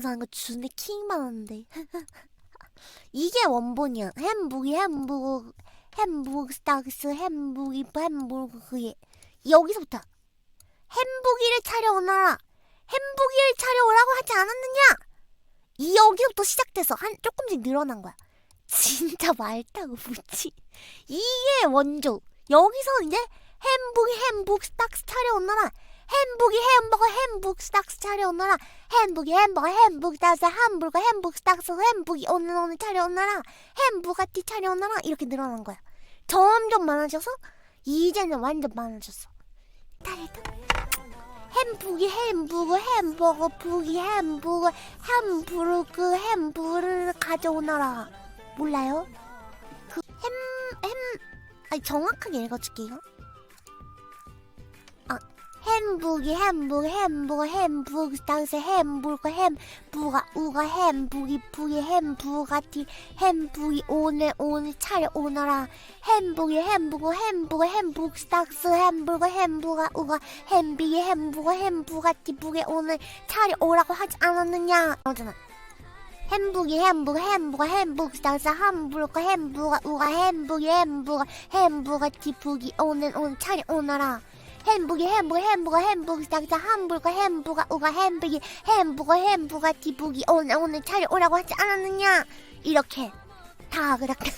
사는 거 주는데 킹 받았는데. 이게 원본이야. 햄부기 햄부거 햄부기 스타크스 햄부기 햄부거 그게. 여기서부터. 햄부기를 차려오너라 햄부기를 차려오라고 하지 않았느냐? 이 여기서부터 시작돼서 한 조금씩 늘어난 거야. 진짜 말타고 뭐지? 이게 원조. 여기서 이제 햄부기 햄북 스탁스 차려오너라 햄부기 햄버거 햄북 스탁스 차려오너라. 햄부기 햄버거 햄북 스탁스 hamburger 햄북 스탁스 햄부기 오늘 오늘 차려오너라. 햄부가티 차려오너라. 이렇게 늘어난 거야. 점점 많아져서 이제는 완전 많아졌어. 달다 햄부기 햄부거 햄버거 부기 햄부거 햄부르그 햄부르를 가져오너라. 몰라요? 그 햄 햄 아니 정확하게 읽어줄게요. 아 햄부기 햄부기 햄버거 햄부기 스타스 햄bur거 햄부가 우가 햄부기 부기 햄부가티 햄부기 오늘 오늘 차려 오너라. 햄부기 햄부거 햄부거 햄북 스타스 햄bur거 햄부가 우가 햄비기 햄부거 햄부가티 부게 오늘 차려 오라고 하지 않았느냐? 어잖아 햄부기 햄부거 햄부거 햄북 스타스 함부거 햄부가 우가 햄부기 햄부가 햄부가 티 부기 오늘 오늘 차려 오너라 햄부기 햄부거 햄부거 햄북 스타스 함부거 햄부가 우가 햄비기 햄부거 햄부가티 부기 오늘 오늘 차려 오라고 하지 않았느냐? 이렇게. 다 그렇게